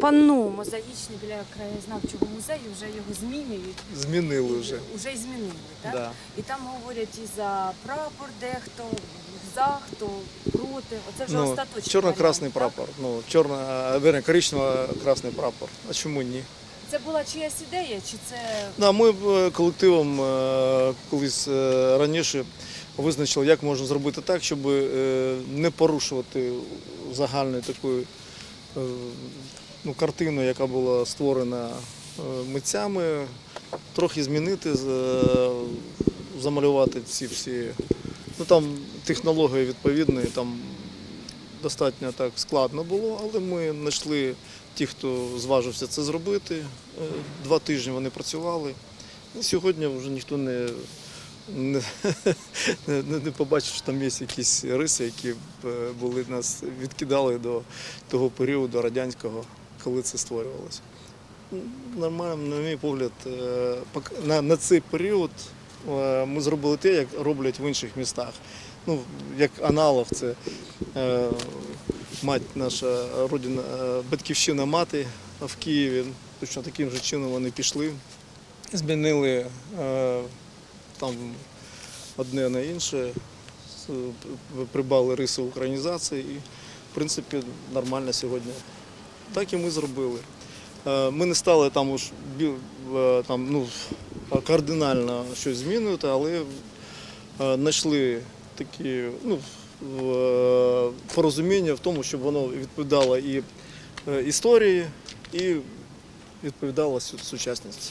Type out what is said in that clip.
панно мозаїчне біля краєзнавчого музею, вже його змінюють. Змінили вже. Уже й змінили, так? Да. І там говорять і за прапор дехто, за, хто проти. Оце вже Ну, остаточний чорно-красний прапор. Ну, чорно, верне, коричнево-красний прапор. А чому ні? Це була чиясь ідея, чи це Да, ми е, колективом е, колись е, раніше визначили, як можна зробити так, щоб не порушувати загальну таку е, ну, картину, яка була створена е, митцями, трохи змінити, е, замалювати ці всі. Ну там технології відповідні, там достатньо так складно було, але ми знайшли ті, хто зважився це зробити. Е, Два тижні вони працювали. І сьогодні вже ніхто не, не, не, не побачив, що там є якісь риси, які були нас відкидали до того періоду радянського, коли це створювалося. Нормально, на мій погляд, е, на, цей період е, ми зробили те, як роблять в інших містах. Ну, як аналог, це е, мать наша родина, батьківщина мати в Києві. Точно таким же чином вони пішли, змінили там одне на інше, прибали риси українізації і, в принципі, нормально сьогодні. Так і ми зробили. Е, Ми не стали там уж е, там, ну, кардинально щось змінювати, але е, знайшли такі ну, порозуміння в тому, щоб воно відповідало і історії, і відповідало су- сучасності.